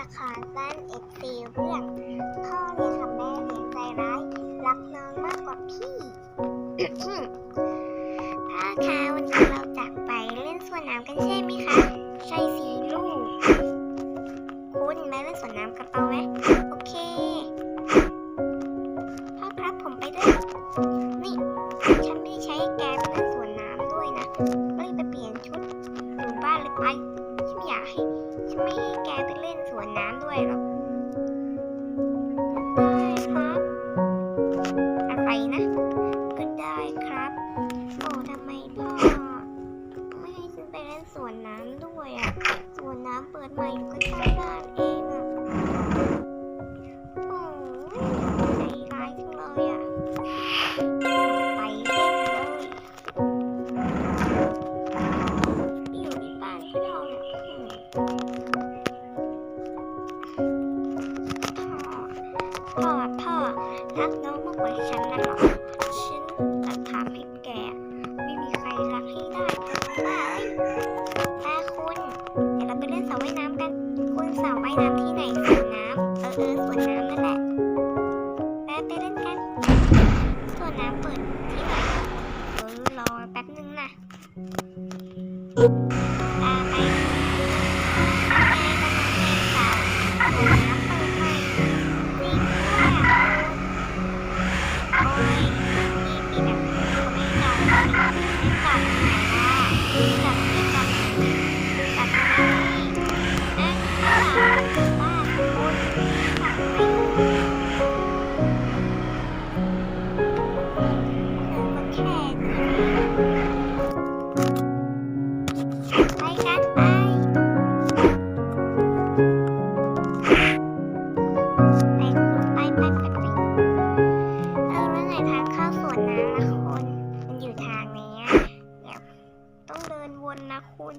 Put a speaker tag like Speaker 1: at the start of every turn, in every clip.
Speaker 1: ละครสั้นเอ็กซีเรื่องพ่อเลี้ยงกับแม่เลี้ยงใจร้าย รักน้องมากกว่าพี่พ่อคะวันนี้เราจะไปเล่นสวนน้ำกันใช่ไหมคะ ใช่สิลูก คุณมาเล่นสวนน้ำกับเราไหมโอเค พ่อครับผมไปด้วย นี่ ฉันไม่ได้ใช้แกไปเล่นสวนน้ำด้วยนะรีบไปเปลี่ยนชุดอยู่บ้านเลยไปฉันอยากให้ฉันไม่ให้แกไป เล่น วนนะคุณ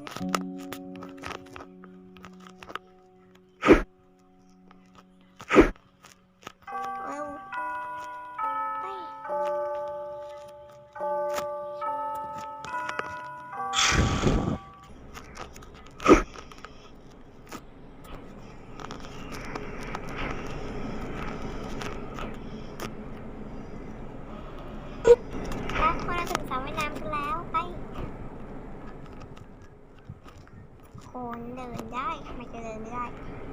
Speaker 1: คนเดินได้ทำไมจะเดินไม่ได้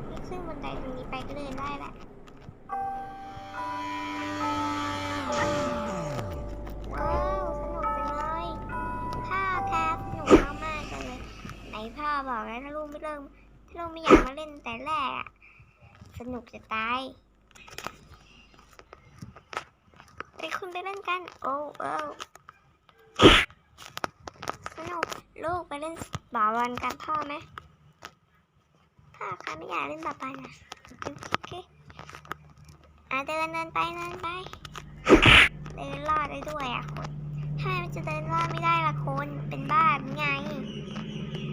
Speaker 1: นี่ขึ้นบันไดตรงนี้ไปก็เดินได้แหละว้าวสนุกจังเลยพ่อครับสนุกมากๆเลยไหนพ่อบอกแล้วถ้าลูกไม่เริ่มถ้าลูกไม่อยากมาเล่นแต่แรกอะสนุกจะตายไปคุณไปเล่นกัน โอ้โอ้ นุกลูกไปเล่นบาบอลกันพ่อไหมพ่อค่ะไม่อยากเล่นบาบอลนะโอเคอเคอะเดินเดินไปเดินไปเดินรอดได้ด้วยอะคุณทำไมมันจะเดินรอดไม่ได้ล่ะคุณเป็นบ้าไง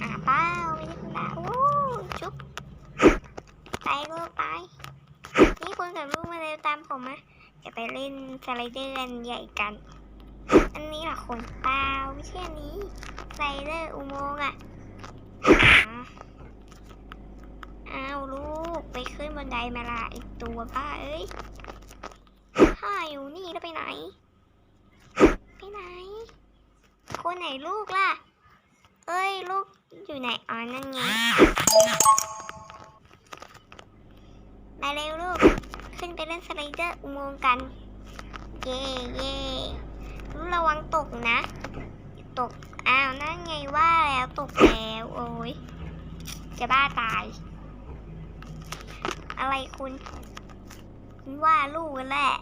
Speaker 1: อะเป้าไม่ได้เป็นบ้าโอ้ชุบไปลูกไปนี่คุณกับลูกมาเร็วตามผมมาจะไปเล่นสไลเดอร์อันใหญ่กัน อันนี้หรอคนเปล่าไม่ใช่อันนี้ไลเดอร์อุโมงค์อะเอ้าวลูกไปขึ้นบันไดมาละอีกตัวป้าเอ้ยพ่ออยู่นี่แล้วไปไหน ไปไหน คนไหนลูกล่ะ เอ้ยลูกอยู่ไหนอ๋อนั่นไงมาเร็วลูก ขึ้นไปเล่นสไลเดอร์อุโมงค์กัน เย่เย่ ระวังตกนะ ตก อ้าวนั่นไงว่าแล้วตกแล้ว โอ้ยจะบ้าตาย อะไรคุณว่าลูกนั่นแหละ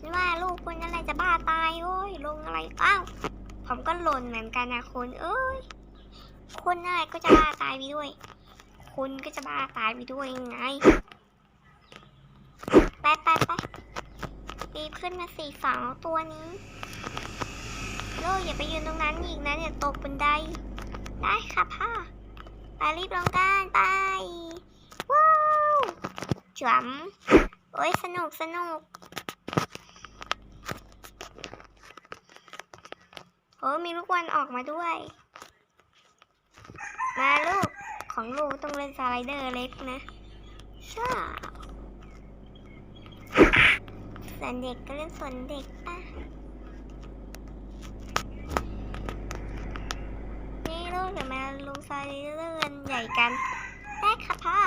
Speaker 1: ฉันว่าลูกคุณนั่นแหละจะบ้าตายโอ้ยลงอะไรอ้าวผมก็หล่นเหมือนกันนะคุณเอ้ยคุณนั่นแหละก็จะบ้าตายไปด้วย คุณก็จะบ้าตายไปด้วยไงไปไปไป รีบขึ้นมาสี่สองตัวนี้ โลกอย่าไปยืนตรงนั้นอีกนะอย่าตกบันได ได้ค่ะพ่อไปรีบลงกันไป ว้าวจ๋ำโอ้ยสนุกสนุกโอ้มีลูกบอลออกมาด้วย มาลูกของลูกต้องเล่นสไลเดอร์เล็กนะชอบ ส่วนเด็กก็เล่นส่วนเด็กป่ะ นี่ลูกเดี๋ยวมาลงซอยเลื่อนใหญ่กัน ได้ค่ะพ่อ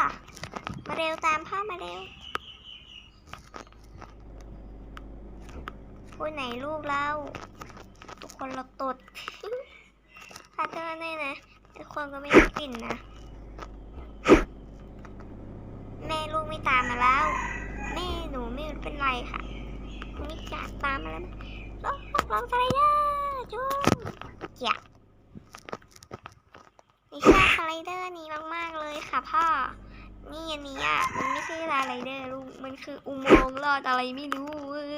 Speaker 1: มาเร็วตามพ่อมาเร็วพูดไหนลูกเราทุกคนเราตดพาเตอร์แน่นะทุกคนก็ไม่ได้กลิ่นนะ แม่ลูกไม่ตามมาแล้ว แม่หนูไม่เป็นไรค่ะ ไม่อยากตามมาแล้วลองลองสไลเดอร์จุ๊บเกียนี่ชอบสไลเดอร์นี้มากๆเลยค่ะพ่อ นี่อันนี้อะมันไม่ใช่สไลเดอร์ลูก มันคืออุโมงค์ลอดอะไรไม่รู้เว้ย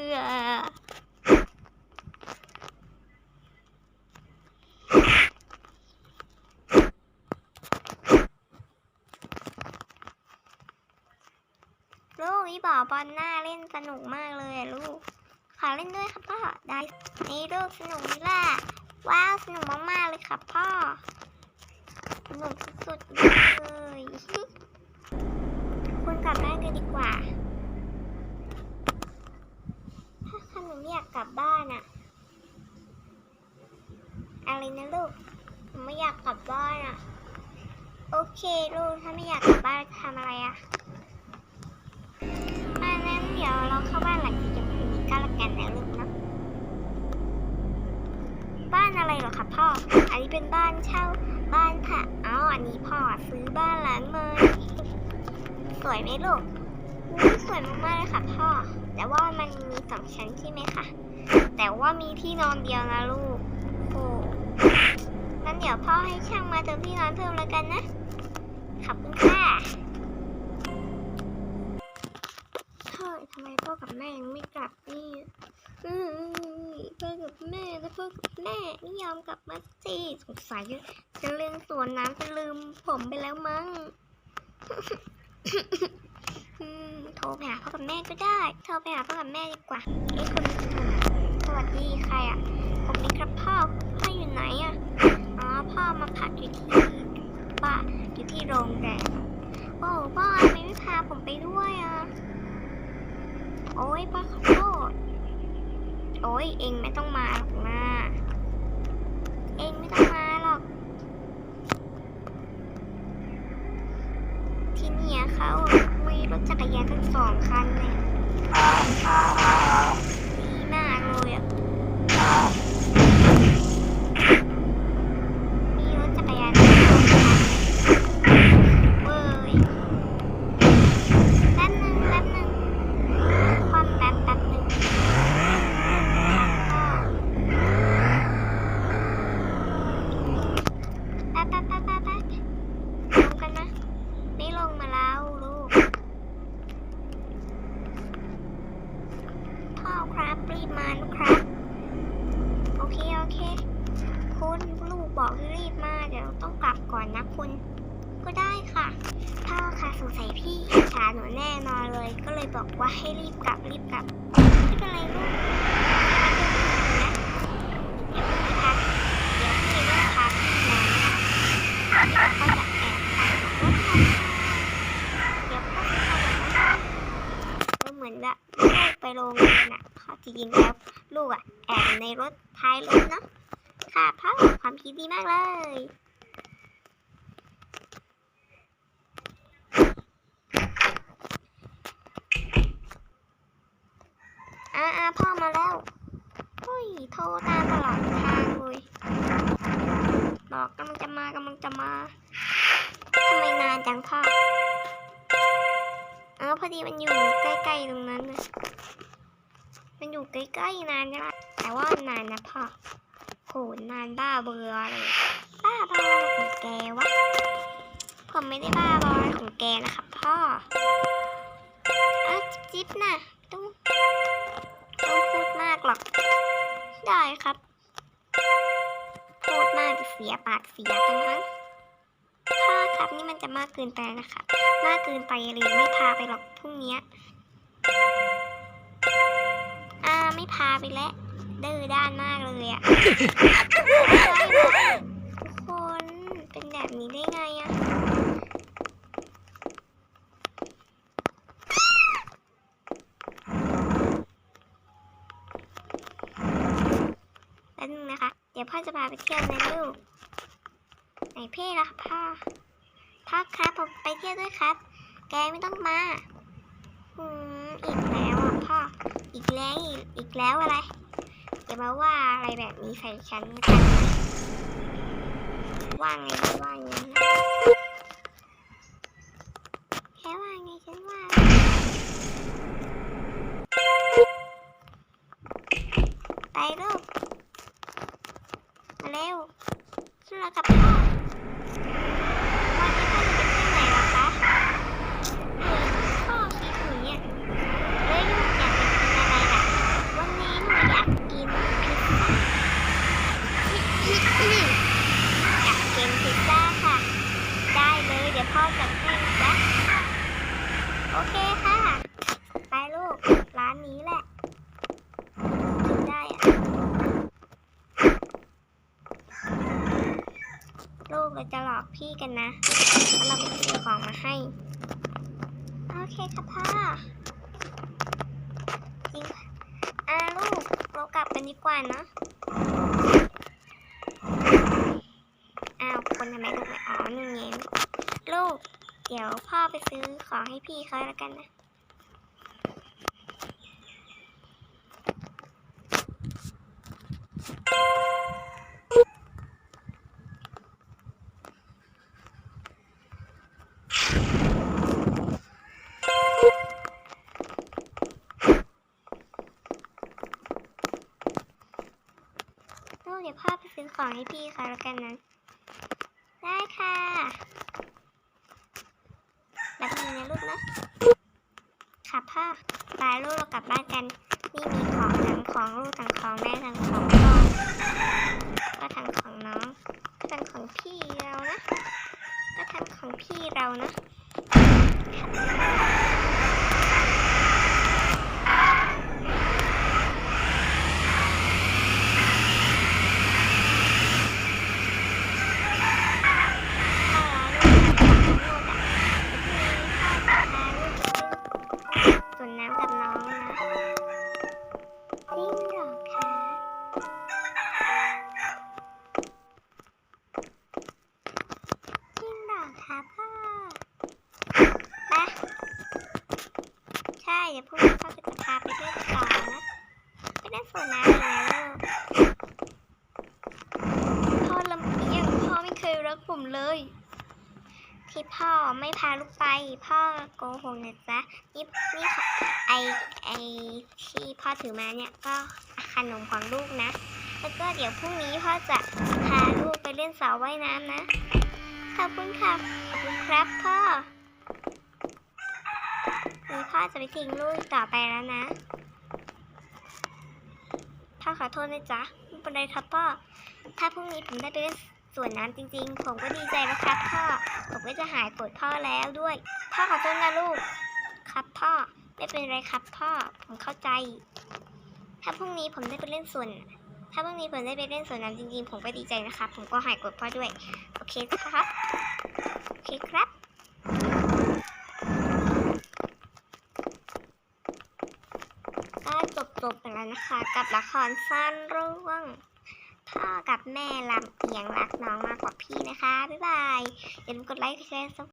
Speaker 1: ลูกนี่ บอบอลหน้าเล่นสนุกมากเลยลูก ขอเล่นด้วยครับพ่อ ได้ นี่ลูกสนุกนี่แหละว้าว สนุกมากๆเลยครับพ่อ สนุกสุดๆเลยคุณกลับบ้านกันดีกว่า ถ้าขนมอยากกลับบ้านอะอะไรนะลูกไม่อยากกลับบ้านอะโอเคลูก ถ้าไม่อยากกลับบ้านทำอะไรอะ นนะลูกเนะบ้านอะไรเหรอคะพ่อ อันนี้เป็นบ้านเช่า บ้านค่ะอ๋ออันนี้พ่อซื้อบ้านหลังใหม่สวยไหมลูกสวยมากๆเลยค่ะพ่อ แต่ว่ามันมีสองชั้นใช่ไหมคะแต่ว่ามีที่นอนเดียวนะลูกโอ้งั้นเดี๋ยวพ่อให้ช่างมาเติมที่นอนเพิ่มแล้วกันนะ ขอบคุณค่ะเฮ้ยทำไมพ่อกับแม่ยังไม่กลับนี่ อืมพ่อกับ แม่นะพ่อกับแม่ไม่ยอมกลับมาสิสงสัยจะเล่นสวนน้ำจะลืมผมไปแล้วมั้งโทรไปหาพ่อกับแม่ก็ได้โทรไปหาพ่อกับแม่ดีกว่าไอ้คนนี้สวัสดีใครอะผมนี่ครับพ่อพ่ออยู่ไหนอะอ๋อพ่อมาพักอยู่ที่บ้านอยู่ที่โรงแรมโอ้พ่อทำไมไม่พาผมไปด้วยอะโอ้ยพ่อขอโทษโอ้ยเองไม่ต้องมาหรอกนะเองไม่ต้องมาหรอก ที่เนี่ยเขามีรถจักรยานทั้งสองคันเลยดีมากเลยอะ มีรถจักรยานทั้งสองคันเว้ยแป๊บนึงแป๊บนึงความแป๊บแป๊บนึง แป๊บแป๊บแป๊บแป๊บแป๊บลงกันนะ นี่ลงมาแล้วลูก พ่อครั บรีบมานะครับ โอเค โอเค คุณลูกบอกให้รีบมา เดี๋ยวต้องกลับก่อนนะคุณ ก็ได้ค่ะ พ่อค่ะสงสัยพี่อิจฉาหนูแน่นอนเลย ก็เลยบอกว่าให้รีบกลับรีบกลับไม่เป็นไรลูกนะเดี๋ยวพี่พักเดี๋ยวพี่ไม่พักนานนะ เดี๋ยวเขาจะแอบถ่ายรถเราเดี๋ยวพ่อจะทำแบบนั้นเออเหมือนแบบลูกไปโรงเรียนอะพ่อ จริงๆแล้วลูกอะแอบในรถท้ายรถเนาะค่ะพ่อความคิดดีมากเลยอาอาพ่อมาแล้วเฮ้ยโทรตามตลอดทางเลยบอกกำลังจะมากำลังจะมาทำไมนานจังพ่อเออพอดีมันอยู่ใกล้ๆตรงนั้นเลย มันอยู่ใกล้ๆนานนะแต่ว่านานนะพ่อโหนานบ้าเบื่อเลยบ้าบออะไรของแกวะผมไม่ได้บ้าบออะไรของแกนะครับพ่ออ้าวจิ๊บๆนะต้องต้องพูดมากหรอก ได้ครับ พูดมากจะเสียปากเสียกันมั้งพ่อครับนี่มันจะมากเกินไปนะคะมากเกินไปเลยไม่พาไปหรอกพรุ่งนี้ ไม่พาไปแล้วดื้อด้านมากเลยอะทุกคนเป็นแบบนี้ได้ไงอะแป๊บนึงนะคะ เดี๋ยวพ่อจะพาไปเที่ยวนะลูก ไหนพี่ล่ะพ่อ พ่อครับผมไปเที่ยวด้วยครับ แกไม่ต้องมา แล้วอีกแล้วอะไรอย่ามาว่าอะไรแบบนี้ใส่ฉันกันว่าไงว่าอย่างนั้นแค่ว่าไงฉันว่าไปลูกมาเร็วขึ้นรถกับพ่อ วันนี้พ่อจะไปเที่ยวไหนเหรอคะเฮ้ยพ่อคิดหนูเนี่ยเฮ้ยลูกอยากไปกินอะไรล่ะ วันนี้หนูอยากกินพิซซ่า อยากกินพิซซ่าค่ะ ได้เลยเดี๋ยวพ่อจัดให้นะจ๊ะโอเคค่ะ ไปลูก ร้านนี้แหละ กินได้อะลูกเราจะี่กันนะแล้วเราไปซื้อของมาให้ โอเคค่ะพ่อจริงค่ะอ่าลูกเรากลับกันดีกว่าเนะอ้าวคนทำไมลูกไม่อ๋อนึ่งเองลูก เดี๋ยวพ่อไปซื้อของให้พี่เขาแล้วกันนะ เดี๋ยวพ่อไปซื้อของให้พี่เขาแล้วกันนะได้ค่ะแบบนี้นะลูกนะค่ะพ่อไปลูกเรากลับบ้านกัน นี่มีของทั้งของลูกทั้งของแม่ทั้งของพ่อก็ทั้งของน้องก็ทั้งของพี่เรานะก็ทั้งของพี่เรานะ ใช่เดี๋ยวพรุ่งนี้พ่อจะพาไปเล่นต่อนะไปเล่นสวนน้ำเลยนะลูกพ่อลำเอียงพ่อไม่เคยรักผมเลย ที่พ่อไม่พาลูกไป พ่อโกหกนะจ๊ะนี่นี่ค่ะไอไอที่พ่อถือมาเนี่ยก็ขนมของลูกนะ แล้วก็เดี๋ยวพรุ่งนี้พ่อจะพาลูกไปเล่นสระว่ายน้ำนะขอบคุณค่ะขอบคุณครับพ่อ นี่พ่อจะไปทิ้งลูกต่อไปแล้วนะ พ่อขอโทษนะจ๊ะไม่เป็นไรครับพ่อ ถ้าพรุ่งนี้ผมได้ไปเล่นสวนน้ำจริง ๆ ผมก็ดีใจแล้วครับพ่อ ผมก็จะหายโกรธพ่อแล้วด้วย พ่อขอโทษนะลูก ครับพ่อ ไม่เป็นไรครับพ่อ ผมเข้าใจ ถ้าพรุ่งนี้ผมได้ไปเล่นสวนถ้าพรุ่งนี้ผมได้ไปเล่นสวนน้ำจริงๆ ผมก็ดีใจนะครับ ผมก็หายโกรธพ่อด้วย โอเคครับ โอเคครับ ก็จบจบไปแล้ว นะคะ กับละครสั้นร่วง พ่อกับแม่ลำเอียงรักน้องมากกว่าพี่นะคะ บ๊ายบายอย่าลืมกดไลค์กดแชร์